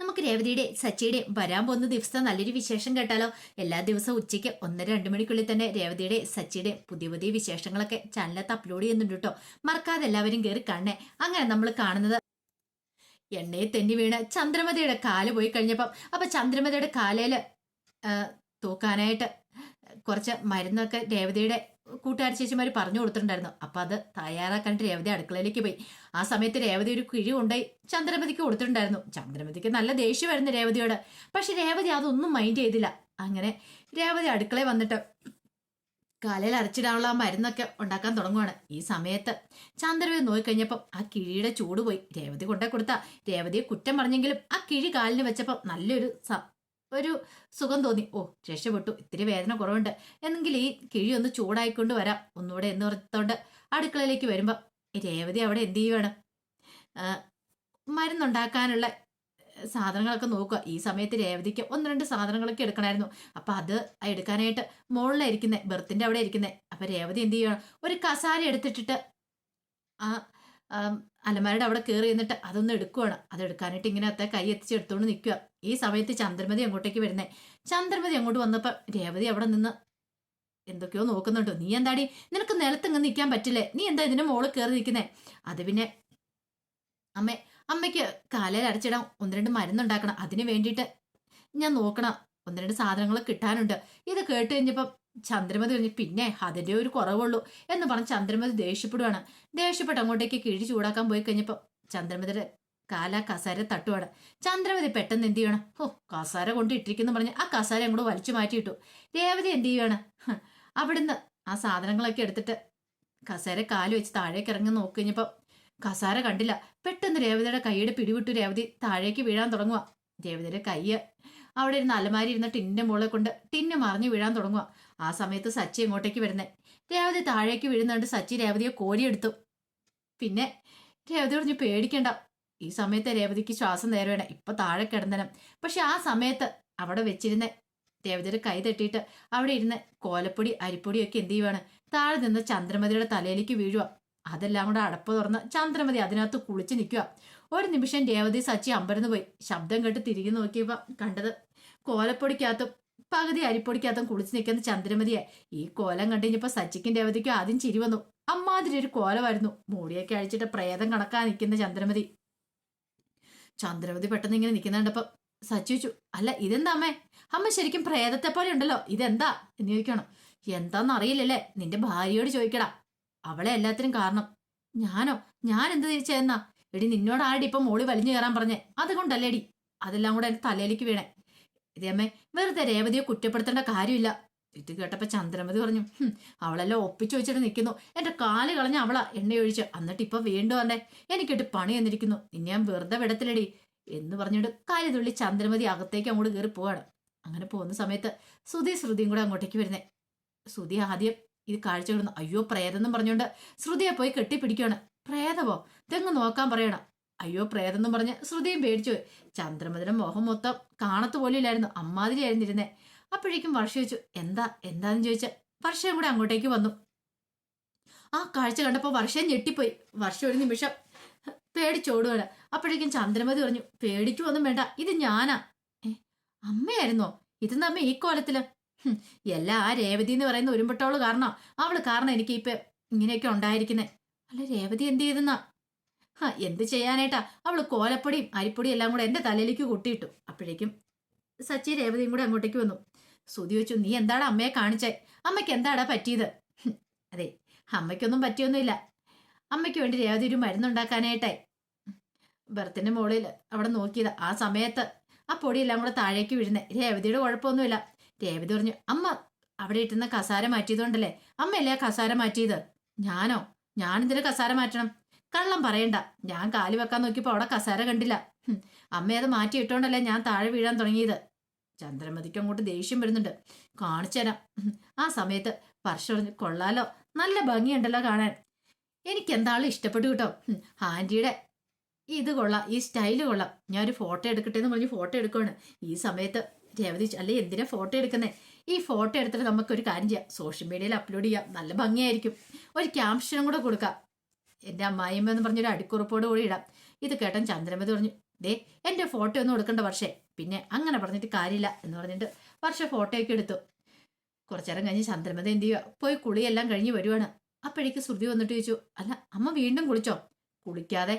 നമുക്ക് രേവതിയുടെ സച്ചിയുടെ വരാൻ പോകുന്ന ദിവസത്തെ നല്ലൊരു വിശേഷം കേട്ടാലോ? എല്ലാ ദിവസവും ഉച്ചയ്ക്ക് ഒന്നര രണ്ട് മണിക്കുള്ളിൽ തന്നെ രേവതിയുടെ സച്ചിയുടെ പുതിയ പുതിയ വിശേഷങ്ങളൊക്കെ ചാനലത്ത് അപ്ലോഡ് ചെയ്യുന്നുണ്ട് കേട്ടോ മറക്കാതെ എല്ലാവരും കയറി കാണണേ. അങ്ങനെ നമ്മൾ കാണുന്നത് എണ്ണയെ തെന്നി വീണ് ചന്ദ്രമതിയുടെ കാൽ പോയി കഴിഞ്ഞപ്പം. അപ്പൊ ചന്ദ്രമതിയുടെ കാലയിൽ തൂക്കാനായിട്ട് കുറച്ച് മരുന്നൊക്കെ രേവതിയുടെ കൂട്ടുകാരി ചേച്ചിമാർ പറഞ്ഞു കൊടുത്തിട്ടുണ്ടായിരുന്നു. അപ്പൊ അത് തയ്യാറാക്കാണ്ട് രേവതി അടുക്കളയിലേക്ക് പോയി. ആ സമയത്ത് രേവതി ഒരു കിഴി കൊണ്ടുപോയി ചന്ദ്രമതിക്ക് കൊടുത്തിട്ടുണ്ടായിരുന്നു. ചന്ദ്രമതിക്ക് നല്ല ദേഷ്യമായിരുന്നു രേവതിയോട്. പക്ഷെ രേവതി അതൊന്നും മൈൻഡ് ചെയ്തില്ല. അങ്ങനെ രേവതി അടുക്കളയിൽ വന്നിട്ട് കാലയിൽ അരച്ചിടാനുള്ള ആ മരുന്നൊക്കെ ഉണ്ടാക്കാൻ തുടങ്ങുവാണ്. ഈ സമയത്ത് ചന്ദ്രവതി നോക്കിക്കഴിഞ്ഞപ്പം ആ കിഴിയുടെ ചൂട് പോയി. രേവതി കൊണ്ടേ കൊടുത്ത. രേവതിയെ കുറ്റം പറഞ്ഞെങ്കിലും ആ കിഴി കാലിന് വെച്ചപ്പം നല്ലൊരു ഒരു സുഖം തോന്നി. ഓ രക്ഷപ്പെട്ടു. ഇത്തിരി വേദന കുറവുണ്ട്. എന്നെങ്കിൽ ഈ കിഴി ഒന്ന് ചൂടായിക്കൊണ്ട് വരാം. ഒന്നുകൂടെ എന്ന് ഓർത്തോണ്ട് അടുക്കളയിലേക്ക് വരുമ്പം രേവതി അവിടെ എന്ത് ചെയ്യുവാണ്? മരുന്നുണ്ടാക്കാനുള്ള സാധനങ്ങളൊക്കെ നോക്കുക. ഈ സമയത്ത് രേവതിക്ക് ഒന്ന് രണ്ട് സാധനങ്ങളൊക്കെ എടുക്കണമായിരുന്നു. അപ്പൊ അത് എടുക്കാനായിട്ട് മുകളിലായിരിക്കുന്നേ ബെർത്തിന്റെ അവിടെ ഇരിക്കുന്നേ. അപ്പൊ രേവതി എന്ത് ചെയ്യണം ഒരു കസാര എടുത്തിട്ടിട്ട് ആം, അലമാരയുടെ അവിടെ കയറി എന്നിട്ട് അതൊന്ന് എടുക്കുവാണ്. അതെടുക്കാനായിട്ട് ഇങ്ങനെ അത്ത കൈ എത്തിച്ച് എടുത്തുകൊണ്ട് നിൽക്കുക ഈ സമയത്ത് ചന്ദ്രമതി അങ്ങോട്ടേക്ക് വരുന്നേ. ചന്ദ്രമതി അങ്ങോട്ട് വന്നപ്പോൾ രേവതി അവിടെ നിന്ന് എന്തൊക്കെയോ നോക്കുന്നുണ്ടോ. നീ എന്താടി? നിനക്ക് നിലത്തിങ്ങ് നിൽക്കാൻ പറ്റില്ലേ? നീ എന്താ ഇതിന്റെ മോൾ കയറി നിൽക്കുന്നേ അത് പിന്നെ അമ്മ അമ്മയ്ക്ക് കാലയിൽ അരച്ചിടാൻ ഒന്ന് രണ്ട് മരുന്നുണ്ടാക്കണം. അതിന് വേണ്ടിയിട്ട് ഞാൻ നോക്കണം. ഒന്ന് രണ്ട് സാധനങ്ങൾ കിട്ടാനുണ്ട്. ഇത് കേട്ട് കഴിഞ്ഞപ്പം ചന്ദ്രമതി പറഞ്ഞു പിന്നെ അതിന്റെ ഒരു കുറവുള്ളൂ എന്ന് പറഞ്ഞ് ചന്ദ്രമതി ദേഷ്യപ്പെടുവാണ്. ദേഷ്യപ്പെട്ട് അങ്ങോട്ടേക്ക് കിഴി ചൂടാക്കാൻ പോയി കഴിഞ്ഞപ്പോൾ ചന്ദ്രമതിയുടെ കാല കസാര തട്ടുവാണ്. ചന്ദ്രമതി പെട്ടെന്ന് എന്ത് ചെയ്യണം? ഓ കസാര കൊണ്ട് ഇട്ടിരിക്കുന്നു പറഞ്ഞ് ആ കസാര അങ്ങോട്ട് വലിച്ചു മാറ്റിയിട്ടു. രേവതി എന്ത് ചെയ്യാണ് ഹ്, അവിടുന്ന് ആ സാധനങ്ങളൊക്കെ എടുത്തിട്ട് കസേര കാൽ വെച്ച് താഴേക്ക് ഇറങ്ങി നോക്കി കഴിഞ്ഞപ്പോൾ കസാര കണ്ടില്ല. പെട്ടെന്ന് രേവതിയുടെ കൈയുടെ പിടിവിട്ടു രേവതി താഴേക്ക് വീഴാൻ തുടങ്ങുക രേവതിയുടെ കൈ അവിടെ ഇരുന്ന് അലമാരി ഇരുന്ന ടിന്നിന്റെ മുകളിൽ കൊണ്ട് ടിന്ന് മറിഞ്ഞു വീഴാൻ തുടങ്ങുക ആ സമയത്ത് സച്ചി ഇങ്ങോട്ടേക്ക് വരുന്നേ? രേവതി താഴേക്ക് വീഴുന്നുണ്ട് സച്ചി രേവതിയെ കോരിയെടുത്തു. പിന്നെ രേവതി പറഞ്ഞു പേടിക്കണ്ട. ഈ സമയത്ത് രേവതിക്ക് ശ്വാസം നേരെ വേണം. ഇപ്പൊ താഴെ കിടന്നനം. പക്ഷെ ആ സമയത്ത് അവിടെ വെച്ചിരുന്ന രേവതിയുടെ കൈ തട്ടിയിട്ട് അവിടെ ഇരുന്ന് കോലപ്പൊടി അരിപ്പൊടിയൊക്കെ എന്ത് ചെയ്യുവാണ്? താഴെ നിന്ന് ചന്ദ്രമതിയുടെ തലയിലേക്ക് വീഴുക. അതെല്ലാം കൂടെ അടപ്പ് തുറന്ന് ചന്ദ്രമതി അതിനകത്ത് കുളിച്ച് നിൽക്കുക. ഒരു നിമിഷം രേവതി സച്ചി അമ്പരന്ന് പോയി. ശബ്ദം കേട്ട് തിരികെ നോക്കിയപ്പോ കണ്ടത് കോലപ്പൊടിക്കകത്തും പകുതി അരിപ്പൊടിക്കകത്തും കുളിച്ച് നിൽക്കുന്ന ചന്ദ്രമതിയെ ഈ കോലം കണ്ടു കഴിഞ്ഞപ്പോ സച്ചിക്കിന്റെ ആദ്യം ചിരി വന്നു. അമ്മാതിരി ഒരു കോലമായിരുന്നു. മൂടിയൊക്കെ അഴിച്ചിട്ട് പ്രേതം കണക്കാൻ നിൽക്കുന്ന ചന്ദ്രമതി. ചന്ദ്രമതി പെട്ടെന്ന് ഇങ്ങനെ നിൽക്കുന്ന സച്ചിച്ചു സച്ചി അല്ല ഇതെന്താ അമ്മേ? അമ്മ ശരിക്കും പ്രേതത്തെ പോലെ ഉണ്ടല്ലോ. ഇതെന്താ? എന്ന് ചോദിക്കണം എന്താന്ന് അറിയില്ലല്ലേ നിന്റെ ഭാര്യയോട് ചോദിക്കടാ. അവളെ എല്ലാത്തിനും കാരണം. ഞാനോ? ഞാൻ എന്ത് തിരിച്ചെന്നാ എടി നിന്നോട് ആടി ഇപ്പൊ മോളി വലിഞ്ഞു കയറാൻ പറഞ്ഞേ. അതുകൊണ്ടല്ലേടി. അതെല്ലാം കൂടെ എന്റെ തലയിലേക്ക് വീണേ. ഇതേമ്മേ വെറുതെ രേവതിയെ കുറ്റപ്പെടുത്തേണ്ട കാര്യമില്ല. ഇത് കേട്ടപ്പോ ചന്ദ്രമതി പറഞ്ഞു അവളെല്ലാം ഒപ്പിച്ചു വെച്ചിട്ട് നിൽക്കുന്നു എന്റെ കാൽ കളഞ്ഞ അവളാ എണ്ണയൊഴിച്ച് എന്നിട്ട് ഇപ്പൊ വീണ്ടും വന്നേ. എനിക്കിട്ട് പണി എന്നിരിക്കുന്നു നിന്നെ ഞാൻ വെറുതെ വിടത്തിലടി എന്ന് പറഞ്ഞിട്ട് കാലി തുള്ളി ചന്ദ്രമതി അകത്തേക്ക് അങ്ങോട്ട് കയറി പോവാണ്. അങ്ങനെ പോകുന്ന സമയത്ത് ശ്രുതി ശ്രുതിയും കൂടെ അങ്ങോട്ടേക്ക് വരുന്നേ. ശ്രുതി ആദ്യം ഇത് കാഴ്ച കിടന്നു. അയ്യോ പ്രേതെന്നും പറഞ്ഞുകൊണ്ട് ശ്രുതിയെ പോയി കെട്ടിപ്പിടിക്കുകയാണ് പ്രേതവോ തെങ്ങ് നോക്കാൻ പറയണം? അയ്യോ പ്രേതെന്നും പറഞ്ഞ് ശ്രുതിയും പേടിച്ചു പോയി. മോഹം മൊത്തം കാണത്തു പോലും ഇല്ലായിരുന്നു അമ്മാതിരിയായിരുന്നു ഇരുന്നേ. അപ്പോഴേക്കും വർഷ ചോദിച്ചു എന്താ എന്താന്ന് ചോദിച്ച? വർഷയും കൂടെ അങ്ങോട്ടേക്ക് വന്നു. ആ കാഴ്ച കണ്ടപ്പോൾ വർഷം ഞെട്ടിപ്പോയി. വർഷം ഒരു നിമിഷം പേടിച്ചോടുകയാണ് അപ്പോഴേക്കും ചന്ദ്രമതി പറഞ്ഞു പേടിക്കുവൊന്നും വേണ്ട ഇത് ഞാനാ. ഏ അമ്മയായിരുന്നോ? ഇത് നമ്മ ഈ കോലത്തിൽ? എല്ലാ ആ രേവതി എന്ന് പറയുന്ന ഉരുമ്പട്ടോൾ കാരണം. അവൾ കാരണം എനിക്ക് ഇപ്പൊ ഇങ്ങനെയൊക്കെ ഉണ്ടായിരിക്കുന്നേ. അല്ല രേവതി എന്ത് ചെയ്തെന്നാ? ഹാ എന്ത് ചെയ്യാനായിട്ടാ? അവൾ കോലപ്പൊടിയും അരിപ്പൊടിയും എല്ലാം കൂടെ എന്റെ തലയിലേക്ക് കൊട്ടിയിട്ടു. അപ്പോഴേക്കും സച്ചി രേവതിയും കൂടെ അങ്ങോട്ടേക്ക് വന്നു. സുതി വെച്ചു നീ എന്താടാ അമ്മയെ കാണിച്ചേ? അമ്മയ്ക്ക് എന്താടാ പറ്റിയത്? അതെ അമ്മയ്ക്കൊന്നും പറ്റിയൊന്നുമില്ല. അമ്മയ്ക്ക് വേണ്ടി രേവതി ഒരു മരുന്നുണ്ടാക്കാനായിട്ടായി. ബർത്തിന്റെ മുകളിൽ അവിടെ നോക്കിയത് ആ സമയത്ത് ആ പൊടിയെല്ലാം കൂടെ താഴേക്ക് വീഴുന്നേ. രേവതിയുടെ കുഴപ്പമൊന്നുമില്ല. രേവതി പറഞ്ഞു അമ്മ അവിടെ ഇട്ടുന്ന കസാര മാറ്റിയതുകൊണ്ടല്ലേ? അമ്മയല്ലേ ആ കസാര മാറ്റിയത്? ഞാനോ? ഞാനെന്തിനു കസാര മാറ്റണം? കള്ളം പറയണ്ട. ഞാൻ കാലി വെക്കാൻ നോക്കിയപ്പോൾ അവിടെ കസേര കണ്ടില്ല. അമ്മ അത് മാറ്റി ഇട്ടോണ്ടല്ലേ ഞാൻ താഴെ വീഴാൻ തുടങ്ങിയത്. ചന്ദ്രമതിക്ക് അങ്ങോട്ട് ദേഷ്യം വരുന്നുണ്ട്. കാണിച്ചു തരാം. ആ സമയത്ത് വർഷ പറഞ്ഞു കൊള്ളാലോ. നല്ല ഭംഗിയുണ്ടല്ലോ കാണാൻ. എനിക്ക് എന്താളും ഇഷ്ടപ്പെട്ടു കേട്ടോ. ആന്റിയുടെ ഇത് കൊള്ളാം. ഈ സ്റ്റൈൽ കൊള്ളാം. ഞാൻ ഒരു ഫോട്ടോ എടുക്കട്ടെ എന്ന് പറഞ്ഞ് ഫോട്ടോ എടുക്കുവാണ്. ഈ സമയത്ത് രേവതി അല്ലെ എന്തിനാ ഫോട്ടോ എടുക്കുന്നേ? ഈ ഫോട്ടോ എടുത്തിട്ട് നമുക്കൊരു കാര്യം ചെയ്യാം. സോഷ്യൽ മീഡിയയിൽ അപ്ലോഡ് ചെയ്യാം. നല്ല ഭംഗിയായിരിക്കും. ഒരു ക്യാപ്ഷനും കൂടെ കൊടുക്കാം. എന്റെ അമ്മായിമ്മ എന്ന് പറഞ്ഞൊരു അടിക്കുറിപ്പോട് കൂടി ഇടാം. ഇത് കേട്ടൻ ചന്ദ്രമതി പറഞ്ഞു ദേ എന്റെ ഫോട്ടോ ഒന്നും എടുക്കണ്ട പക്ഷേ പിന്നെ അങ്ങനെ പറഞ്ഞിട്ട് കാര്യമില്ല എന്ന് പറഞ്ഞിട്ട് വർഷ ഫോട്ടോയൊക്കെ എടുത്തു. കുറച്ചേരം കഴിഞ്ഞ് ചന്ദ്രമത എന്ത് ചെയ്യുക പോയി കുളിയെല്ലാം കഴിഞ്ഞ് വരുവാണ്. അപ്പോഴേക്ക് ശ്രുതി വന്നിട്ട് ചോദിച്ചു അല്ല അമ്മ വീണ്ടും കുളിച്ചോ? കുളിക്കാതെ.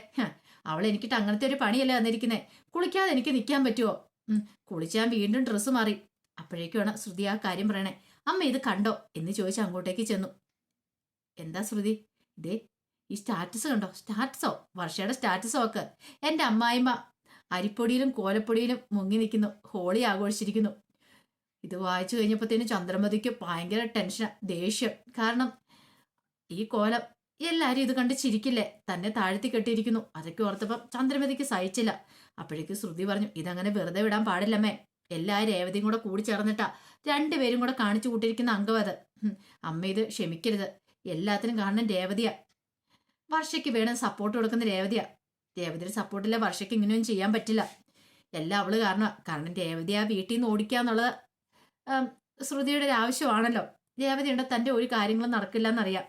അവൾ എനിക്കിട്ട് അങ്ങനത്തെ ഒരു പണിയല്ല വന്നിരിക്കുന്നേ കുളിക്കാതെ എനിക്ക് നിൽക്കാൻ പറ്റുമോ കുളിച്ചാൽ വീണ്ടും ഡ്രസ്സ് മാറി. അപ്പോഴേക്കുമാണ് ശ്രുതി ആ കാര്യം പറയണേ. അമ്മ ഇത് കണ്ടോ? എന്ന് ചോദിച്ച് അങ്ങോട്ടേക്ക് ചെന്നു. എന്താ ശ്രുതി? ഇതേ ഈ സ്റ്റാറ്റസ് കണ്ടോ? സ്റ്റാറ്റസോ? വർഷയുടെ സ്റ്റാറ്റസോ ഒക്കെ. എന്റെ അമ്മായിമ്മ അരിപ്പൊടിയിലും കോലപ്പൊടിയിലും മുങ്ങി നിൽക്കുന്നു. ഹോളി ആഘോഷിച്ചിരിക്കുന്നു. ഇത് വായിച്ചു കഴിഞ്ഞപ്പോഴത്തേനും ചന്ദ്രമതിക്ക് ഭയങ്കര ടെൻഷൻ ദേഷ്യം. കാരണം ഈ കോലം എല്ലാവരും ഇത് കണ്ട് ചിരിക്കില്ലേ? തന്നെ താഴ്ത്തി കെട്ടിയിരിക്കുന്നു. അതൊക്കെ ഓർത്തപ്പം ചന്ദ്രമതിക്ക് സഹിച്ചില്ല. അപ്പോഴേക്ക് ശ്രുതി പറഞ്ഞു ഇതങ്ങനെ വെറുതെ വിടാൻ പാടില്ലമ്മേ. എല്ലാ രേവതിയും കൂടെ കൂടി ചേർന്നിട്ടാ രണ്ടുപേരും കൂടെ കാണിച്ചു കൂട്ടിയിരിക്കുന്ന അംഗം അത്. അമ്മ ഇത് ക്ഷമിക്കരുത്. എല്ലാത്തിനും കാണണം രേവതിയാ. വർഷയ്ക്ക് വേണം സപ്പോർട്ട് കൊടുക്കുന്ന രേവതിയാ. രേവതിയുടെ സപ്പോർട്ടില്ല വർഷയ്ക്ക് ഇങ്ങനെയൊന്നും ചെയ്യാൻ പറ്റില്ല. എല്ലാം അവൾ കാരണം കാരണം രേവതി ആ വീട്ടിൽ നിന്ന് ഓടിക്കുക എന്നുള്ളത് ശ്രുതിയുടെ ഒരു ആവശ്യമാണല്ലോ. രേവതി ഉണ്ട്? തന്റെ ഒരു കാര്യങ്ങളും നടക്കില്ല എന്നറിയാം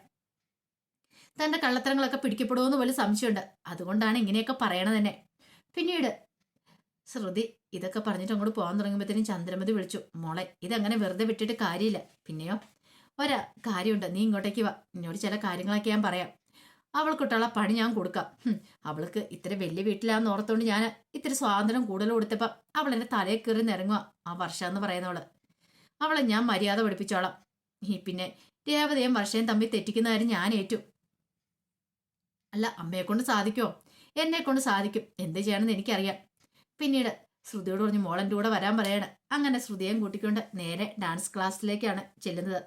തന്റെ കള്ളത്തരങ്ങളൊക്കെ പിടിക്കപ്പെടുമെന്ന് പോലും സംശയമുണ്ട്. അതുകൊണ്ടാണ് ഇങ്ങനെയൊക്കെ പറയണത് തന്നെ പിന്നീട് ശ്രുതി ഇതൊക്കെ പറഞ്ഞിട്ട് അങ്ങോട്ട് പോകാൻ തുടങ്ങുമ്പോഴത്തേനും ചന്ദ്രമതി വിളിച്ചു. മോളെ ഇതങ്ങനെ വെറുതെ വിട്ടിട്ട് കാര്യമില്ല. പിന്നെയോ ഒരാ കാര്യമുണ്ട്. നീ ഇങ്ങോട്ടേക്ക് വാ. എന്നോട് ചില കാര്യങ്ങളൊക്കെ ഞാൻ പറയാം. അവൾക്കിട്ടുള്ള പണി ഞാൻ കൊടുക്കാം. അവൾക്ക് ഇത്ര വലിയ വീട്ടിലാന്ന് ഓർത്തോണ്ട് ഞാൻ ഇത്ര സ്വാതന്ത്ര്യം കൂടുതൽ കൊടുത്തപ്പം അവൾ എന്റെ തലയിൽ കയറി നിറങ്ങുക ആ വർഷ എന്ന് പറയുന്നവൾ. അവളെ ഞാൻ മര്യാദ പഠിപ്പിച്ചോളാം. ഈ പിന്നെ രേവതയും വർഷയും തമ്മിൽ തെറ്റിക്കുന്ന കാര്യം ഞാൻ ഏറ്റു. അല്ല അമ്മയെ കൊണ്ട് സാധിക്കുമോ എന്നെ കൊണ്ട് സാധിക്കും. എന്ത് ചെയ്യണമെന്ന് എനിക്കറിയാം. പിന്നീട് ശ്രുതിയോട് പറഞ്ഞു മോളന്റെ കൂടെ വരാൻ പറയാണ്. അങ്ങനെ ശ്രുതിയും കൂട്ടിക്കൊണ്ട് നേരെ ഡാൻസ് ക്ലാസ്സിലേക്കാണ് ചെല്ലുന്നത്.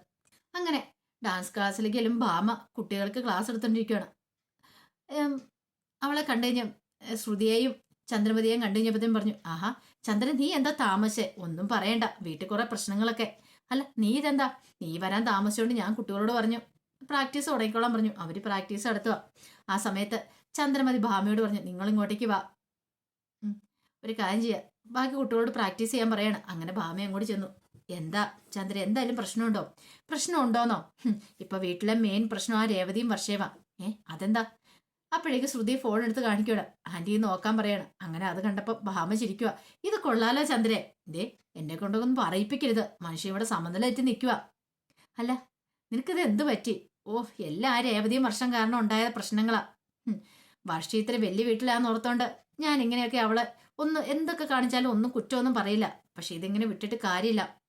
അങ്ങനെ ഡാൻസ് ക്ലാസ്സിലേക്ക് ചെല്ലും ഭാമ കുട്ടികൾക്ക് ക്ലാസ് എടുത്തോണ്ടിരിക്കുകയാണ് ഉം, അവളെ കണ്ടു കഴിഞ്ഞ ശ്രുതിയെയും ചന്ദ്രമതിയെയും കണ്ടു കഴിഞ്ഞപ്പോഴത്തേക്കും പറഞ്ഞു ആഹാ ചന്ദ്രൻ നീ എന്താ താമസേ ഒന്നും പറയണ്ട വീട്ടിൽ കുറെ പ്രശ്നങ്ങളൊക്കെ. അല്ല നീ ഇതെന്താ? നീ വരാൻ താമസിച്ചുകൊണ്ട് ഞാൻ കുട്ടികളോട് പറഞ്ഞു. പ്രാക്ടീസ് തുടങ്ങിക്കോളാൻ പറഞ്ഞു. അവർ പ്രാക്ടീസ് നടത്തുക ആ സമയത്ത് ചന്ദ്രമതി ഭാമയോട് പറഞ്ഞു നിങ്ങൾ ഇങ്ങോട്ടേക്ക് വാ. ഒരു കാര്യം ചെയ്യാം. ബാക്കി കുട്ടികളോട് പ്രാക്ടീസ് ചെയ്യാൻ പറയണം. അങ്ങനെ ഭാമ അങ്ങോട്ട് ചെന്നു. എന്താ ചന്ദ്ര എന്തായാലും പ്രശ്നമുണ്ടോ? പ്രശ്നമുണ്ടോന്നോ? ഇപ്പൊ വീട്ടിലെ മെയിൻ പ്രശ്നം ആ രേവതിയും വർഷേവാ ഏ അതെന്താ? അപ്പോഴേക്ക് ശ്രുതി ഫോൺ എടുത്ത് കാണിക്കൂടെ ആന്റി നോക്കാൻ പറയണം. അങ്ങനെ അത് കണ്ടപ്പോൾ ഭാമ ചിരിക്കുക ഇത് കൊള്ളാലോ ചന്ദ്രേ. ദേ എന്നെ കൊണ്ടൊന്നും പറയിപ്പിക്കരുത്. മനുഷ്യ ഇവിടെ സമനിലേറ്റ് നിൽക്കുക അല്ല നിനക്കിത് എന്ത് പറ്റി? ഓ എല്ലാ രേവതിയും വർഷം കാരണം ഉണ്ടായ പ്രശ്നങ്ങളാ. വർഷ ഇത്ര വലിയ വീട്ടിലാന്ന് ഓർത്തോണ്ട് ഞാൻ ഇങ്ങനെയൊക്കെ അവളെ ഒന്ന് എന്തൊക്കെ കാണിച്ചാലും ഒന്നും കുറ്റമൊന്നും പറയില്ല. പക്ഷെ ഇതിങ്ങനെ വിട്ടിട്ട് കാര്യമില്ല.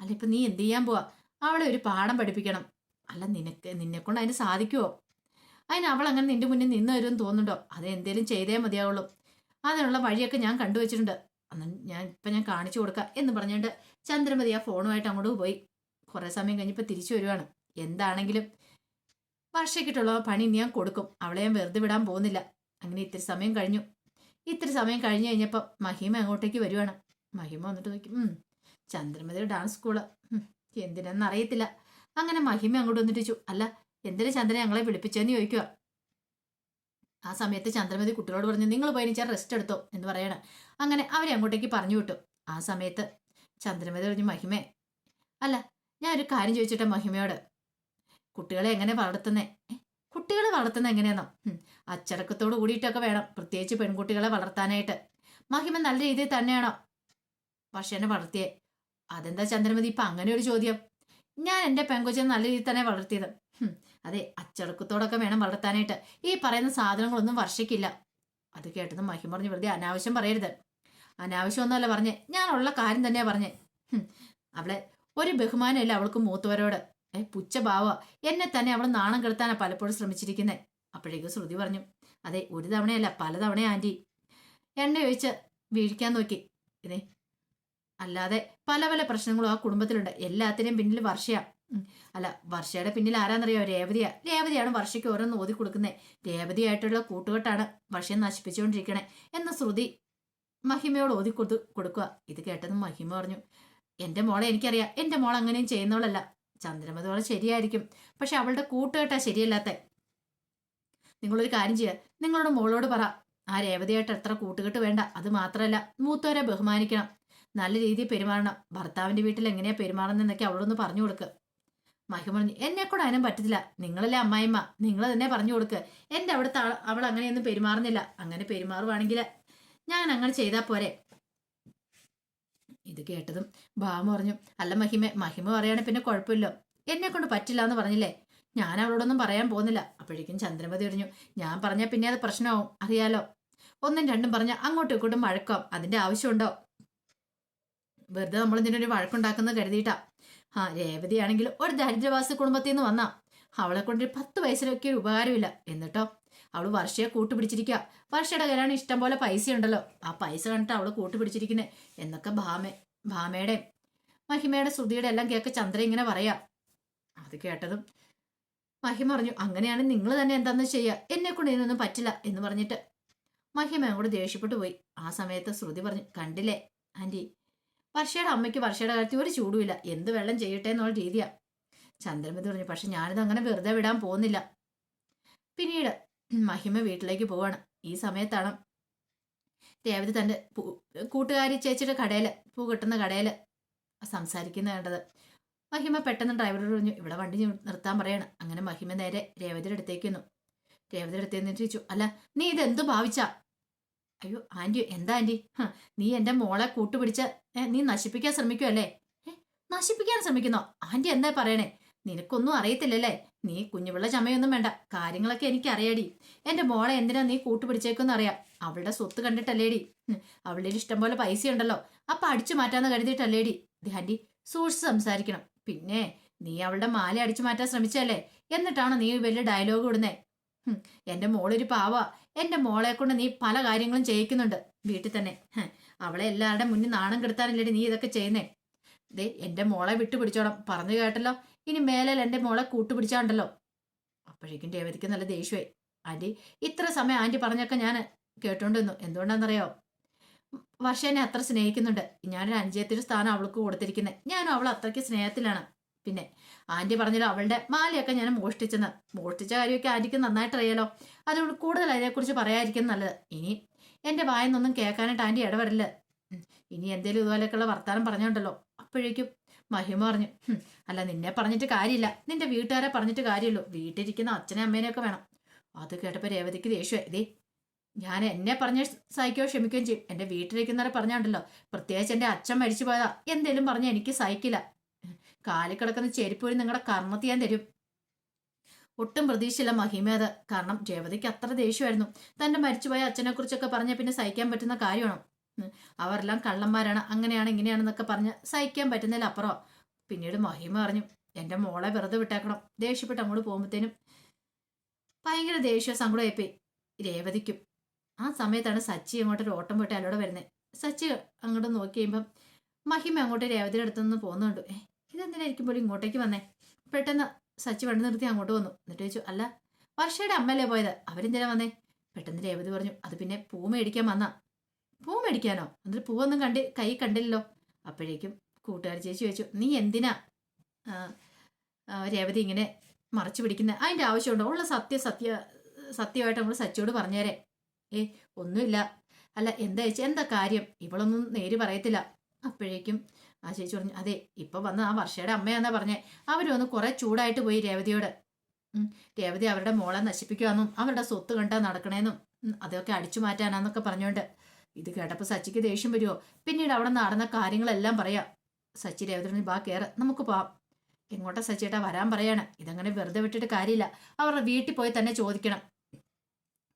അല്ല ഇപ്പൊ നീ എന്ത് ചെയ്യാൻ പോവാ? അവളെ ഒരു പാഠം പഠിപ്പിക്കണം. അല്ല നിനക്ക് നിന്നെക്കൊണ്ട് അതിന് സാധിക്കുമോ അതിന് അവൾ അങ്ങനെ നിന്റെ മുന്നിൽ നിന്ന് വരുമെന്ന് തോന്നുന്നുണ്ടോ? അത് എന്തേലും ചെയ്തേ മതിയാവുള്ളൂ. അതിനുള്ള വഴിയൊക്കെ ഞാൻ കണ്ടുവച്ചിട്ടുണ്ട്. അന്ന് ഞാൻ ഇപ്പൊ ഞാൻ കാണിച്ചു കൊടുക്കാം എന്ന് പറഞ്ഞുകൊണ്ട് ചന്ദ്രമതി ആ ഫോണുമായിട്ട് അങ്ങോട്ട് പോയി. കുറെ സമയം കഴിഞ്ഞപ്പോൾ തിരിച്ചു വരുവാണ്. എന്താണെങ്കിലും വർഷക്കിട്ടുള്ള പണി ഞാൻ കൊടുക്കും. അവളെ ഞാൻ വെറുതെ വിടാൻ പോകുന്നില്ല. അങ്ങനെ ഇത്തിരി സമയം കഴിഞ്ഞു. ഇത്തിരി സമയം കഴിഞ്ഞു കഴിഞ്ഞപ്പോൾ മഹിമ അങ്ങോട്ടേക്ക് വരുവാണ്. മഹിമ വന്നിട്ട് നോക്കി. ചന്ദ്രമതിയുടെ ഡാൻസ് സ്കൂൾ. എന്തിനാന്നറിയത്തില്ല. അങ്ങനെ മഹിമ അങ്ങോട്ട് വന്നിട്ട് അല്ല എന്തിനാ ചന്ദ്രൻ ഞങ്ങളെ വിളിപ്പിച്ചെന്ന് ചോദിക്കുക ആ സമയത്ത് ചന്ദ്രമതി കുട്ടികളോട് പറഞ്ഞു നിങ്ങൾ പോയി ഞാൻ റെസ്റ്റ് എടുത്തോ എന്ന് പറയണം. അങ്ങനെ അവരെ അങ്ങോട്ടേക്ക് പറഞ്ഞു വിട്ടു. ആ സമയത്ത് ചന്ദ്രമതി പറഞ്ഞു മഹിമേ അല്ല ഞാൻ ഒരു കാര്യം ചോദിച്ചിട്ടെ മഹിമയോട്. കുട്ടികളെ എങ്ങനെ വളർത്തുന്നേ? കുട്ടികളെ വളർത്തുന്ന എങ്ങനെയാണോ അച്ചടക്കത്തോട് കൂടിയിട്ടൊക്കെ വേണം പ്രത്യേകിച്ച് പെൺകുട്ടികളെ വളർത്താനായിട്ട്. മഹിമ നല്ല രീതിയിൽ തന്നെയാണോ? വർഷേനെ വളർത്തിയേ. അതെന്താ ചന്ദ്രമതി ഇപ്പൊ അങ്ങനെ ഒരു ചോദ്യം? ഞാൻ എന്റെ പെങ്കൊച്ചിനെ നല്ല രീതിയിൽ തന്നെ വളർത്തിയത്. അതെ അച്ചടക്കത്തോടൊക്കെ വേണം വളർത്താനായിട്ട്. ഈ പറയുന്ന സാധനങ്ങളൊന്നും വർഷിക്കില്ല. അത് കേട്ടത് മഹിം പറഞ്ഞു വെറുതെ അനാവശ്യം പറയരുത്. അനാവശ്യം ഒന്നുമല്ല പറഞ്ഞേ. ഞാനുള്ള കാര്യം തന്നെയാ പറഞ്ഞേ. അവളെ ഒരു ബഹുമാനമില്ല അവൾക്ക് മൂത്തവരോട്. ഏ പുച്ഛഭാവ. എന്നെ തന്നെ അവൾ നാണം കെടുത്താനാ പലപ്പോഴും ശ്രമിച്ചിരിക്കുന്നത് അപ്പോഴേക്കും ശ്രുതി പറഞ്ഞു അതെ ഒരു തവണയല്ല പല തവണ ആന്റി എണ്ണ ഒഴിച്ച് വീഴിക്കാൻ നോക്കി. ഇതേ അല്ലാതെ പല പല പ്രശ്നങ്ങളും ആ കുടുംബത്തിലുണ്ട്. എല്ലാത്തിനെയും പിന്നിൽ വർഷയാ. ഉം. അല്ല വർഷയുടെ പിന്നിൽ ആരാന്നറിയോ? രേവതിയാ. രേവതിയാണ് വർഷയ്ക്ക് ഓരോന്ന് ഓതി കൊടുക്കുന്നത് രേവതിയായിട്ടുള്ള കൂട്ടുകെട്ടാണ് വർഷയെ നശിപ്പിച്ചുകൊണ്ടിരിക്കണേ എന്ന ശ്രുതി മഹിമയോട് ഓതി കൊടുത്തു കൊടുക്കുക ഇത് കേട്ടതും മഹിമ പറഞ്ഞു എന്റെ മോളെ എനിക്കറിയാം. എന്റെ മോൾ അങ്ങനെയും ചെയ്യുന്നവളല്ല. ചന്ദ്രമതിയോളെ ശരിയായിരിക്കും. പക്ഷെ അവളുടെ കൂട്ടുകെട്ടാ ശരിയല്ലാത്ത. നിങ്ങളൊരു കാര്യം ചെയ്യുക നിങ്ങളുടെ മോളോട് പറ. ആ രേവതിയായിട്ട് എത്ര കൂട്ടുകെട്ട് വേണ്ട. അത് മാത്രമല്ല മൂത്തവരെ ബഹുമാനിക്കണം. നല്ല രീതിയിൽ പെരുമാറണം. ഭർത്താവിന്റെ വീട്ടിൽ എങ്ങനെയാ പെരുമാറണം എന്നൊക്കെ അവളൊന്ന് പറഞ്ഞു കൊടുക്ക്. മഹിമ പറഞ്ഞു എന്നെ കൂടെ അതിനും പറ്റത്തില്ല. നിങ്ങളല്ലേ അമ്മായിമ്മ. നിങ്ങൾ തന്നെ പറഞ്ഞു കൊടുക്ക്. എന്റെ അവിടുത്തെ അവൾ അങ്ങനെയൊന്നും പെരുമാറുന്നില്ല. അങ്ങനെ പെരുമാറുവാണെങ്കിൽ ഞാൻ അങ്ങനെ ചെയ്താൽ പോരെ. ഇത് കേട്ടതും ഭാമ പറഞ്ഞു അല്ല മഹിമ മഹിമ പറയാണ് പിന്നെ കുഴപ്പമില്ല. എന്നെ കൊണ്ട് പറ്റില്ല എന്ന് പറഞ്ഞില്ലേ? ഞാൻ അവളോടൊന്നും പറയാൻ പോകുന്നില്ല. അപ്പോഴേക്കും ചന്ദ്രമതി പറഞ്ഞു ഞാൻ പറഞ്ഞാൽ പിന്നെ അത് പ്രശ്നമാവും. അറിയാലോ. ഒന്നും രണ്ടും പറഞ്ഞ അങ്ങോട്ടും ഇങ്ങോട്ടും വഴക്കാം അതിന്റെ ആവശ്യമുണ്ടോ? വെറുതെ നമ്മൾ ഇതിനൊരു വഴക്കുണ്ടാക്കുന്നത് കരുതിയിട്ടാ. ആ രേവതിയാണെങ്കിൽ ഒരു ദരിദ്രവാസി കുടുംബത്തിൽ നിന്ന് വന്നാ. അവളെ കൊണ്ടൊരു പത്ത് വയസ്സിലൊക്കെ ഒരു ഉപകാരമില്ല. എന്നിട്ടോ? അവൾ വർഷയെ കൂട്ടുപിടിച്ചിരിക്കുക വർഷയുടെ കയ്യിലാണ് ഇഷ്ടം പോലെ പൈസ ഉണ്ടല്ലോ ആ പൈസ കണ്ടിട്ട് അവൾ കൂട്ടുപിടിച്ചിരിക്കുന്നത് എന്നൊക്കെ ഭാമ ഭാമയുടെ മഹിമയുടെ ശ്രുതിയുടെ എല്ലാം കേൾക്ക ചന്ദ്ര ഇങ്ങനെ പറയാ. അത് കേട്ടതും മഹിമ പറഞ്ഞു അങ്ങനെയാണ് നിങ്ങൾ തന്നെ എന്താന്ന് ചെയ്യുക എന്നെ കൊണ്ട് ഇതിനൊന്നും പറ്റില്ല എന്ന് പറഞ്ഞിട്ട് മഹിമ അങ്ങോട്ട് ദേഷ്യപ്പെട്ടു പോയി. ആ സമയത്ത് ശ്രുതി പറഞ്ഞു കണ്ടില്ലേ ആന്റി? വർഷയുടെ അമ്മയ്ക്ക് വർഷയുടെ കാര്യത്തിൽ ഒരു ചൂടുമില്ല. എന്ത് വെള്ളം ചെയ്യട്ടെ എന്നുള്ള രീതിയാണ് ചന്ദ്രമതി പറഞ്ഞു പക്ഷെ ഞാനിത് അങ്ങനെ വെറുതെ വിടാൻ പോകുന്നില്ല. പിന്നീട് മഹിമ വീട്ടിലേക്ക് പോവാണ്. ഈ സമയത്താണ് രേവതി തന്റെ കൂട്ടുകാരി ചേച്ചിയുടെ കടയിൽ പൂ കിട്ടുന്ന കടയിൽ സംസാരിക്കുന്ന കണ്ടത്. മഹിമ പെട്ടെന്ന് ഡ്രൈവറോട് പറഞ്ഞു ഇവിടെ വണ്ടി നിർത്താൻ പറയാണ്. അങ്ങനെ മഹിമ നേരെ രേവതിയുടെ അടുത്തേക്ക് വന്നു രേവതിയുടെ അടുത്തേന്ന് ചോദിച്ചു അല്ല നീ ഇത് എന്തു ഭാവിച്ചാ? അയ്യോ ആന്റി എന്താ ആന്റി? നീ എന്റെ മോളെ കൂട്ടുപിടിച്ച് നീ നശിപ്പിക്കാൻ ശ്രമിക്കുമല്ലേ നശിപ്പിക്കാൻ ശ്രമിക്കുന്നോ? ആന്റി എന്താ പറയണേ? നിനക്കൊന്നും അറിയത്തില്ലല്ലേ? നീ കുഞ്ഞുപിള്ള ചമയൊന്നും വേണ്ട. കാര്യങ്ങളൊക്കെ എനിക്ക് അറിയാടി എന്റെ മോളെ എന്തിനാ നീ കൂട്ടുപിടിച്ചേക്കെന്ന് അറിയാം. അവളുടെ സ്വത്ത് കണ്ടിട്ടല്ലേടി. അവളുടെ ഇഷ്ടം പോലെ പൈസ ഉണ്ടല്ലോ അപ്പൊ അടിച്ചു മാറ്റാന്ന് കരുതിയിട്ടല്ലേടി. ആന്റി സൂക്ഷിച്ച് സംസാരിക്കണം. പിന്നെ നീ അവളുടെ മാല അടിച്ചു മാറ്റാൻ ശ്രമിച്ചല്ലേ എന്നിട്ടാണോ നീ വലിയ ഡയലോഗ് ഇടുന്നേ? എന്റെ മോളൊരു പാവ. എന്റെ മോളെ കൊണ്ട് നീ പല കാര്യങ്ങളും ചെയ്യിക്കുന്നുണ്ട്. വീട്ടിൽ തന്നെ. അവളെ എല്ലാവരുടെ മുന്നിൽ നാണം കെടുത്താനല്ലേ നീ ഇതൊക്കെ ചെയ്യുന്നേ? ദേ എന്റെ മോളെ വിട്ടുപിടിച്ചോണം പറഞ്ഞു കേട്ടല്ലോ? ഇനി മേലെ എന്റെ മോളെ കൂട്ടുപിടിച്ചാണ്ടല്ലോ? അപ്പോഴേക്കും രേവതിക്ക് നല്ല ദേഷ്യമായി ആന്റി ഇത്ര സമയം ആന്റി പറഞ്ഞൊക്കെ ഞാൻ കേട്ടോണ്ട് വന്നു. എന്തുകൊണ്ടാണെന്നറിയോ വർഷേനെ അത്ര സ്നേഹിക്കുന്നുണ്ട്. ഞാനൊരു അനുജയത്തിന്റെ സ്ഥാനം അവൾക്ക് കൊടുത്തിരിക്കുന്നത് ഞാനും അവൾ അത്രയ്ക്ക് സ്നേഹത്തിലാണ്. പിന്നെ ആന്റി പറഞ്ഞല്ലോ അവളുടെ മാലയൊക്കെ ഞാൻ മോഷ്ടിച്ചെന്ന്. മോഷ്ടിച്ച കാര്യമൊക്കെ ആന്റിക്ക് നന്നായിട്ട് അറിയാലോ. അതുകൊണ്ട് കൂടുതൽ അതിനെക്കുറിച്ച് പറയാതിരിക്കും നല്ലത്. ഇനി എന്റെ വായെന്നൊന്നും കേൾക്കാനായിട്ട് ആന്റി ഇടവരില്ല ഇനി എന്തേലും ഇതുപോലെയൊക്കെയുള്ള വർത്താനം പറഞ്ഞോണ്ടല്ലോ. അപ്പോഴേക്കും മഹിമ പറഞ്ഞു അല്ല നിന്നെ പറഞ്ഞിട്ട് കാര്യമില്ല. നിന്റെ വീട്ടുകാരെ പറഞ്ഞിട്ട് കാര്യമുള്ളൂ. വീട്ടിലിരിക്കുന്ന അച്ഛനെ അമ്മേനെയൊക്കെ വേണം. അത് കേട്ടപ്പോൾ രേവതിക്ക് ദേഷ്യമായി ഇതേ ഞാൻ എന്നെ പറഞ്ഞ് സഹിക്കുകയോ ക്ഷമിക്കുകയും ചെയ്യും. എന്റെ വീട്ടിലിരിക്കുന്നവരെ പറഞ്ഞാണ്ടല്ലോ. പ്രത്യേകിച്ച് എന്റെ അച്ഛൻ മരിച്ചു പോയതാ എന്തേലും പറഞ്ഞ എനിക്ക് സഹിക്കില്ല. കാലിൽ കിടക്കുന്ന ചെരുപ്പ് വഴി നിങ്ങളുടെ കർമ്മത്ത് ഞാൻ തരും. ഒട്ടും പ്രതീക്ഷയില്ല മഹിമേത് കാരണം രേവതിക്ക് അത്ര ദേഷ്യമായിരുന്നു. തന്റെ മരിച്ചുപോയ അച്ഛനെ കുറിച്ചൊക്കെ പറഞ്ഞ പിന്നെ സഹിക്കാൻ പറ്റുന്ന കാര്യമാണ്. അവരെല്ലാം കള്ളന്മാരാണ്. അങ്ങനെയാണ് ഇങ്ങനെയാണെന്നൊക്കെ പറഞ്ഞ് സഹിക്കാൻ പറ്റുന്നതിൽ അപ്പുറം. പിന്നീട് മഹിമ പറഞ്ഞു എന്റെ മോളെ വെറുതെ വിട്ടേക്കണം. ദേഷ്യപ്പെട്ട് അങ്ങോട്ട് പോകുമ്പോഴത്തേനും ഭയങ്കര ദേഷ്യ സങ്കടമായിപ്പോയി രേവതിക്കും. ആ സമയത്താണ് സച്ചി അങ്ങോട്ട് ഒരു ഓട്ടം പോയിട്ട് അലോടെ വരുന്നത് സച്ചി അങ്ങോട്ട് നോക്കി കഴിയുമ്പം മഹിമ അങ്ങോട്ട് രേവതിയുടെ അടുത്തുനിന്ന് പോകുന്നുണ്ട് ഇതെന്തിനായിരിക്കും പോലും ഇങ്ങോട്ടേക്ക് വന്നേ? പെട്ടെന്ന് സച്ചി വണ്ടി നിർത്തി അങ്ങോട്ട് വന്നു. എന്നിട്ട് ചോദിച്ചു അല്ല വർഷയുടെ അമ്മയല്ലേ പോയത്? അവരെന്തിനാ വന്നേ? പെട്ടെന്ന് രേവതി പറഞ്ഞു അത് പിന്നെ പൂ മേടിക്കാൻ വന്നാ. പൂ മേടിക്കാനോ? എന്നിട്ട് പൂവൊന്നും കണ്ട് കൈ കണ്ടില്ലല്ലോ? അപ്പോഴേക്കും കൂട്ടുകാർ ചേച്ചി ചോദിച്ചു നീ എന്തിനാ രേവതി ഇങ്ങനെ മറച്ചു പിടിക്കുന്നത് അതിന്റെ ആവശ്യമുണ്ടോ? ഉള്ള സത്യ സത്യ സത്യമായിട്ട് നമ്മൾ സച്ചിയോട് പറഞ്ഞേരെ. ഏ ഒന്നുമില്ല. അല്ല എന്താ ചേച്ചി? എന്താ കാര്യം? ഇവളൊന്നും നേര് പറയത്തില്ല. അപ്പോഴേക്കും ആ ചേച്ചി പറഞ്ഞു അതെ ഇപ്പൊ വന്ന് ആ വർഷയുടെ അമ്മയാന്നാ പറഞ്ഞേ. അവരൊന്ന് കുറെ ചൂടായിട്ട് പോയി രേവതിയോട്. രേവതി അവരുടെ മോളെ നശിപ്പിക്കുവാന്നും അവരുടെ സ്വത്ത് കണ്ടാ നടക്കണേന്നും അതൊക്കെ അടിച്ചു മാറ്റാനാന്നൊക്കെ പറഞ്ഞോണ്ട്. ഇത് കേട്ടപ്പോൾ സച്ചിക്ക് ദേഷ്യം വരുമോ പിന്നീട് അവിടെ നടന്ന കാര്യങ്ങളെല്ലാം പറയാം. സച്ചി രേവതി ബാ കയറ് നമുക്ക് പോവാം. എങ്ങോട്ടാ സച്ചിയേട്ടാ വരാൻ പറയാണ്? ഇതങ്ങനെ വെറുതെ വിട്ടിട്ട് കാര്യമില്ല. അവരുടെ വീട്ടിൽ പോയി തന്നെ ചോദിക്കണം.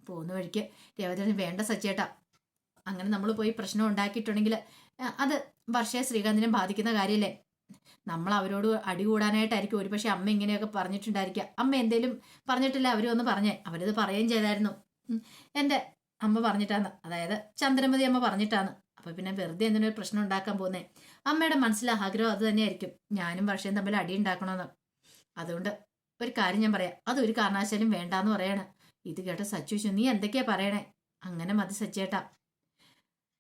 പോകുന്ന വഴിക്ക് രേവതി വേണ്ട സച്ചിയേട്ടാ. അങ്ങനെ നമ്മൾ പോയി പ്രശ്നം ഉണ്ടാക്കിയിട്ടുണ്ടെങ്കിൽ അത് വർഷയെ ശ്രീകാന്തിനെ ബാധിക്കുന്ന കാര്യമല്ലേ നമ്മൾ അവരോട് അടി കൂടാനായിട്ടായിരിക്കും. ഒരുപക്ഷെ അമ്മ ഇങ്ങനെയൊക്കെ പറഞ്ഞിട്ടുണ്ടായിരിക്കുക അമ്മ എന്തേലും പറഞ്ഞിട്ടില്ല അവരും ഒന്ന് പറഞ്ഞേ. അവരത് പറയുകയും ചെയ്തായിരുന്നു. എന്റെ അമ്മ പറഞ്ഞിട്ടാണ് അതായത് ചന്ദ്രമതി അമ്മ പറഞ്ഞിട്ടാണ് അപ്പൊ പിന്നെ വെറുതെ എന്തിനൊരു പ്രശ്നം ഉണ്ടാക്കാൻ പോകുന്നേ? അമ്മയുടെ മനസ്സിലെ ആഗ്രഹം അത് തന്നെയായിരിക്കും. ഞാനും വർഷയും തമ്മിൽ അടി ഉണ്ടാക്കണമെന്ന് അതുകൊണ്ട് ഒരു കാര്യം ഞാൻ പറയാം. അതൊരു കാരണവശാലും വേണ്ടാന്ന് പറയാണ്. ഇത് കേട്ട സച്ചു നീ എന്തൊക്കെയാ പറയണേ? അങ്ങനെ മതി സച്ചേട്ടാ.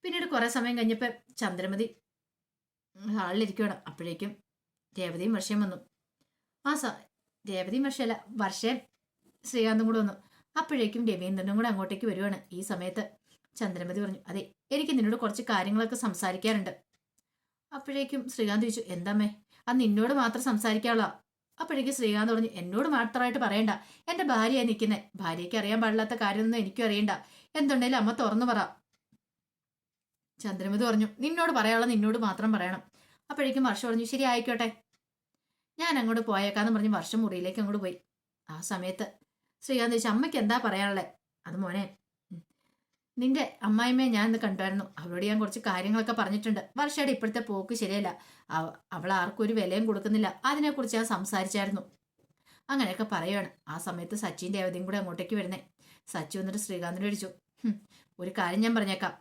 പിന്നീട് കുറെ സമയം കഴിഞ്ഞപ്പോ ചന്ദ്രമതി ഹാളിലിരിക്കണം അപ്പോഴേക്കും രേവതിയും വർഷയും വന്നു. ആ സ രേവതിയും വർഷയല്ല വർഷയും ശ്രീകാന്തും കൂടെ വന്നു. അപ്പോഴേക്കും രവീന്ദ്രനും കൂടെ അങ്ങോട്ടേക്ക് വരുവാണ് ഈ സമയത്ത്. ചന്ദ്രമതി പറഞ്ഞു അതെ എനിക്ക് നിന്നോട് കുറച്ച് കാര്യങ്ങളൊക്കെ സംസാരിക്കാറുണ്ട് അപ്പോഴേക്കും ശ്രീകാന്ത് ചോദിച്ചു എന്താമ്മേ അത് നിന്നോട് മാത്രം സംസാരിക്കാനുള്ള അപ്പോഴേക്കും ശ്രീകാന്ത് പറഞ്ഞു എന്നോട് മാത്രമായിട്ട് പറയണ്ട. എന്റെ ഭാര്യയായി നിൽക്കുന്നത് ഭാര്യയ്ക്ക് അറിയാൻ പാടില്ലാത്ത കാര്യമൊന്നും എനിക്കും അറിയണ്ട. എന്തുണ്ടെങ്കിലും അമ്മ തുറന്നു പറ. ചന്ദ്രമതി പറഞ്ഞു നിന്നോട് പറയാനുള്ള നിന്നോട് മാത്രം പറയണം. അപ്പോഴേക്കും വർഷം പറഞ്ഞു ശരി ആയിക്കോട്ടെ. ഞാൻ അങ്ങോട്ട് പോയേക്കാന്ന് പറഞ്ഞ് വർഷം മുറിയിലേക്ക് അങ്ങോട്ട് പോയി. ആ സമയത്ത് ശ്രീകാന്ത് ചോദിച്ചു അമ്മയ്ക്ക് എന്താ പറയാനുള്ളത് അത് മോനെ നിന്റെ അമ്മായിമ്മയെ ഞാൻ ഇന്ന് കണ്ടായിരുന്നു. അവളോട് ഞാൻ കുറച്ച് കാര്യങ്ങളൊക്കെ പറഞ്ഞിട്ടുണ്ട്. വർഷയുടെ ഇപ്പോഴത്തെ പോക്ക് ശരിയല്ല. അവൾ ആർക്കും ഒരു വിലയും കൊടുക്കുന്നില്ല. അതിനെക്കുറിച്ച് ഞാൻ സംസാരിച്ചായിരുന്നു. അങ്ങനെയൊക്കെ പറയുകയാണ് ആ സമയത്ത് സച്ചിൻ അവധിയും കൂടെ അങ്ങോട്ടേക്ക് വരുന്നേ. സച്ചി വന്നിട്ട് ശ്രീകാന്തിനെ വിളിച്ചു ഒരു കാര്യം ഞാൻ പറഞ്ഞേക്കാം.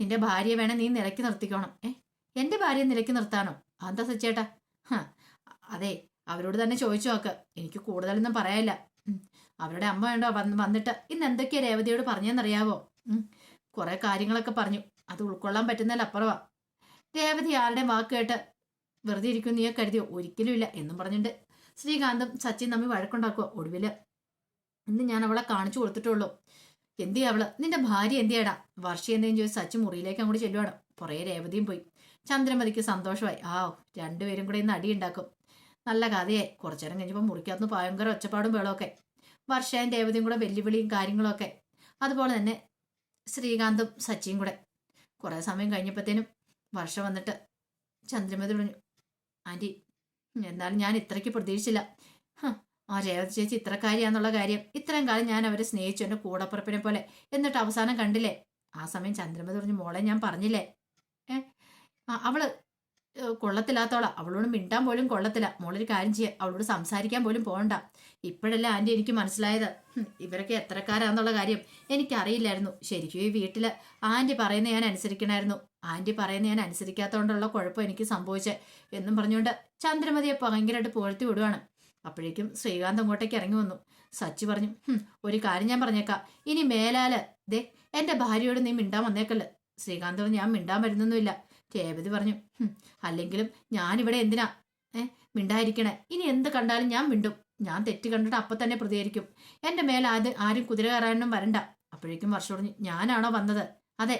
നിന്റെ ഭാര്യ വേണേ നീ നിലയ്ക്ക് നിർത്തിക്കോണം. ഏ? എന്റെ ഭാര്യ നിലയ്ക്ക് നിർത്താനോ? അതെന്താ സച്ചേട്ടാ? അതെ അവരോട് തന്നെ ചോദിച്ചു നോക്ക്. എനിക്ക് കൂടുതലൊന്നും പറയാനില്ല. അവരുടെ അമ്മ വേണ്ടോ? വന്ന് വന്നിട്ട് ഇന്ന് എന്തൊക്കെയാ രേവതിയോട് പറഞ്ഞെന്നറിയാവോ? കുറെ കാര്യങ്ങളൊക്കെ പറഞ്ഞു. അത് ഉൾക്കൊള്ളാൻ പറ്റുന്നതിൽ അപ്പുറവാ. രേവതി ആരുടെ വാക്ക് കേട്ട് വെറുതെ ഇരിക്കും നീ കരുതിയോ ഒരിക്കലും ഇല്ല എന്നും പറഞ്ഞിട്ട് ശ്രീകാന്തും സച്ചിൻ തമ്മിൽ വഴക്കുണ്ടാക്കുക ഒടുവിൽ. ഇന്ന് ഞാൻ അവളെ കാണിച്ചു കൊടുത്തിട്ടുള്ളൂ എന്തിയാ അവൾ? നിന്റെ ഭാര്യ എന്തിയാടാ? വർഷി എന്തെങ്കിലും ചോദിച്ച് സച്ച് മുറിയിലേക്ക് അങ്ങോട്ട് ചെല്ലുവാണ്. പുറകെ രേവതിയും പോയി. ചന്ദ്രമതിക്ക് സന്തോഷമായി. ആ രണ്ടുപേരും കൂടെ ഇന്ന് അടിയുണ്ടാക്കും നല്ല കഥയായി. കുറച്ചു നേരം കഴിഞ്ഞപ്പോൾ മുറിക്കകത്ത് ഭയങ്കര ഒച്ചപ്പാടും വേളമൊക്കെ വർഷയും രേവതിയും കൂടെ വെല്ലുവിളിയും കാര്യങ്ങളൊക്കെ. അതുപോലെ തന്നെ ശ്രീകാന്തും സച്ചിയും കൂടെ. കുറേ സമയം കഴിഞ്ഞപ്പോഴത്തേനും വർഷം വന്നിട്ട് ചന്ദ്രമതി പറഞ്ഞു ആന്റി എന്നാലും ഞാൻ ഇത്രയ്ക്ക് പ്രതീക്ഷിച്ചില്ല. ആ രേവതി ചേച്ചി ഇത്രക്കാരിയാന്നുള്ള കാര്യം ഇത്രയും കാലം ഞാൻ അവരെ സ്നേഹിച്ചു എന്റെ കൂടപ്പുറപ്പിനെ പോലെ. എന്നിട്ട് അവസാനം കണ്ടില്ലേ? ആ സമയം ചന്ദ്രമതി പറഞ്ഞു മോളെ ഞാൻ പറഞ്ഞില്ലേ? ഏ അവൾ കൊള്ളത്തില്ലാത്തോളാ. അവളോട് മിണ്ടാൻ പോലും കൊള്ളത്തില്ല. മോളൊരു കാര്യം ചെയ്യുക അവളോട് സംസാരിക്കാൻ പോലും പോകണ്ട ഇപ്പോഴല്ല ആന്റി എനിക്ക് മനസ്സിലായത്? ഇവരൊക്കെ എത്രക്കാരാന്നുള്ള കാര്യം എനിക്കറിയില്ലായിരുന്നു. ശരിക്കും ഈ വീട്ടിൽ ആന്റി പറയുന്ന ഞാൻ അനുസരിക്കണമായിരുന്നു ആന്റി പറയുന്ന ഞാൻ അനുസരിക്കാത്തതുകൊണ്ടുള്ള കുഴപ്പം എനിക്ക് സംഭവിച്ചേ എന്നും പറഞ്ഞുകൊണ്ട് ചന്ദ്രമതിയെ ഭയങ്കരമായിട്ട് പുകഴ്ത്തി വിടുവാണ്. അപ്പോഴേക്കും ശ്രീകാന്ത് അങ്ങോട്ടേക്ക് ഇറങ്ങി വന്നു. സച്ചി പറഞ്ഞു ഒരു കാര്യം ഞാൻ പറഞ്ഞേക്കാം. ഇനി മേലാൽ ദേ എന്റെ ഭാര്യയോട് നീ മിണ്ടാൻ വന്നേക്കല്ല്. ശ്രീകാന്ത് പറഞ്ഞു ഞാൻ മിണ്ടാൻ വരുന്നൊന്നുമില്ല. രേവതി പറഞ്ഞു "ഹും, അല്ലെങ്കിലും ഞാനിവിടെ എന്തിനാ? ഏ മിണ്ടായിരിക്കണേ. ഇനി എന്ത് കണ്ടാലും ഞാൻ മിണ്ടും. ഞാൻ തെറ്റ് കണ്ടിട്ട് അപ്പൊ തന്നെ പ്രതികരിക്കും. എന്റെ മേൽ ആദ്യം ആരും കുതിര കയറാനൊന്നും വരണ്ട. അപ്പോഴേക്കും വർഷം പറഞ്ഞു ഞാനാണോ വന്നത്? അതെ.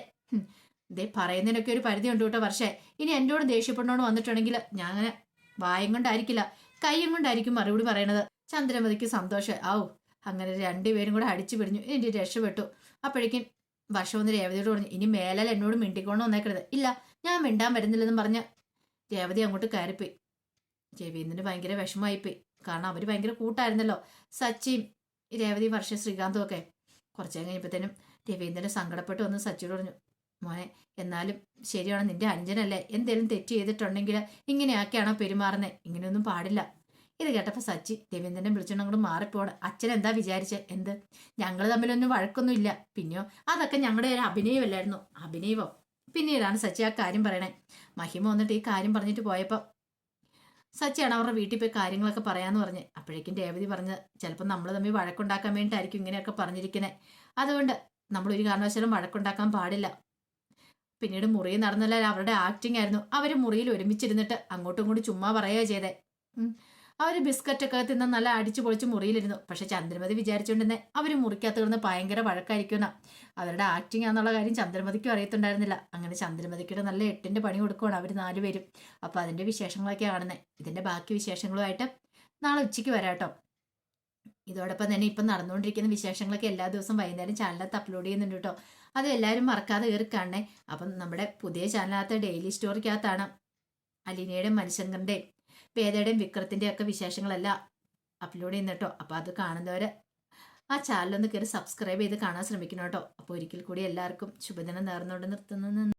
ഇതേ പറയുന്നതിനൊക്കെ ഒരു പരിധി ഉണ്ട് കേട്ടോ വർഷേ. ഇനി എന്നോട് ദേഷ്യപ്പെടണോന്ന് വന്നിട്ടുണ്ടെങ്കിൽ ഞാൻ വായം കൊണ്ടായിരിക്കില്ല. കൈയും കൊണ്ടായിരിക്കും മറുപടി പറയണത്. ചന്ദ്രമതിക്ക് സന്തോഷം ആവു അങ്ങനെ രണ്ടുപേരും കൂടെ അടിച്ചു പിടിഞ്ഞു. എന്റെ രക്ഷപ്പെട്ടു. അപ്പോഴേക്കും വർഷം ഒന്ന് രേവതിയോട് പറഞ്ഞു ഇനി മേലാൽ എന്നോട് മിണ്ടിക്കൊണ്ട് വന്നേക്കരുത്. ഇല്ല ഞാൻ മിണ്ടാൻ വരുന്നില്ലെന്നും പറഞ്ഞ രേവതി അങ്ങോട്ട് കയറിപ്പോയി. രവീന്ദ്രന് ഭയങ്കര വിഷമമായിപ്പോയി. കാരണം അവർ ഭയങ്കര കൂട്ടായിരുന്നല്ലോ. സച്ചിയും രേവതി വർഷ ശ്രീകാന്തും ഒക്കെ. കുറച്ചു കഴിഞ്ഞപ്പോഴത്തേനും രവീന്ദ്രൻ സങ്കടപ്പെട്ട് വന്ന് സച്ചിയോട് പറഞ്ഞു മോനെ എന്നാലും ശരിയാണ് നിന്റെ അഞ്ജനല്ലേ എന്തേലും തെറ്റ് ചെയ്തിട്ടുണ്ടെങ്കിൽ ഇങ്ങനെയൊക്കെയാണോ പെരുമാറുന്നത് ഇങ്ങനെയൊന്നും പാടില്ല. ഇത് കേട്ടപ്പോൾ സച്ചി രവീന്ദ്രനെ വിളിച്ചോണ്ട് അങ്ങോട്ട് മാറിപ്പോണ്. അച്ഛൻ എന്താ എന്ത്? ഞങ്ങൾ തമ്മിലൊന്നും വഴക്കൊന്നും ഇല്ല പിന്നെയോ? അതൊക്കെ ഞങ്ങളുടെ ഒരു അഭിനയമല്ലായിരുന്നു അഭിനയമോ? പിന്നീടാണ് സച്ചി ആ കാര്യം പറയണേ. മഹിമ വന്നിട്ട് ഈ കാര്യം പറഞ്ഞിട്ട് പോയപ്പോൾ സച്ചിയാണ് അവരുടെ വീട്ടിൽ പോയി കാര്യങ്ങളൊക്കെ പറയാമെന്ന് പറഞ്ഞ്. അപ്പോഴേക്കും രേവതി പറഞ്ഞത് ചിലപ്പോൾ നമ്മൾ തമ്മിൽ വഴക്കുണ്ടാക്കാൻ വേണ്ടിയിട്ടായിരിക്കും ഇങ്ങനെയൊക്കെ പറഞ്ഞിരിക്കുന്നത് അതുകൊണ്ട് നമ്മൾ ഒരു കാരണവശാലും വഴക്കുണ്ടാക്കാൻ പാടില്ല. പിന്നീട് മുറിയിൽ നടന്നല്ല അവരുടെ ആക്ടിംഗ് ആയിരുന്നു. അവർ മുറിയിൽ ഒരുമിച്ചിരുന്നിട്ട് അങ്ങോട്ടും ഇങ്ങോട്ടും ചുമ്മാ പറയുക ചെയ്തേ. അവർ ബിസ്ക്കറ്റൊക്കെ തിന്ന് നല്ല അടിച്ചു പൊളിച്ച് മുറിയിലിരുന്നു. പക്ഷെ ചന്ദ്രമതി വിചാരിച്ചുകൊണ്ടിരുന്നെ അവർ മുറിക്കകത്ത് കിടന്ന് ഭയങ്കര വഴക്കായിരിക്കുന്ന അവരുടെ ആക്ടിംഗ് ആണെന്നുള്ള കാര്യം ചന്ദ്രമതിക്കും അറിയത്തുണ്ടായിരുന്നില്ല. അങ്ങനെ ചന്ദ്രമതിക്കിടെ നല്ല എട്ടിന്റെ പണി കൊടുക്കുകയാണ് അവർ നാലുപേരും അപ്പോൾ അതിന്റെ വിശേഷങ്ങളൊക്കെ കാണുന്നത് ഇതിന്റെ ബാക്കി വിശേഷങ്ങളുമായിട്ട് നാളെ ഉച്ചയ്ക്ക് വരാട്ടോ ഇതോടൊപ്പം തന്നെ ഇപ്പം നടന്നുകൊണ്ടിരിക്കുന്ന വിശേഷങ്ങളൊക്കെ എല്ലാ ദിവസവും വൈകുന്നേരം ചാനലത്ത് അപ്ലോഡ് ചെയ്യുന്നുണ്ട് കേട്ടോ. അത് എല്ലാവരും മറക്കാതെ കയറി കാണണേ. അപ്പം നമ്മുടെ പുതിയ ചാനലിനകത്ത് ഡെയിലി സ്റ്റോറിക്കകത്താണ് അലീനയുടെയും മനുശങ്കറിന്റെയും പേദയുടെയും വിക്രത്തിന്റെയും ഒക്കെ വിശേഷങ്ങളെല്ലാം അപ്ലോഡ് ചെയ്യുന്ന കേട്ടോ. അപ്പോൾ അത് കാണുന്നവർ ആ ചാനലൊന്ന് കയറി സബ്സ്ക്രൈബ് ചെയ്ത് കാണാൻ ശ്രമിക്കണം കേട്ടോ. അപ്പോൾ ഒരിക്കൽ കൂടി എല്ലാവർക്കും ശുഭദിനം നേർന്നുകൊണ്ട് നിർത്തുന്നു.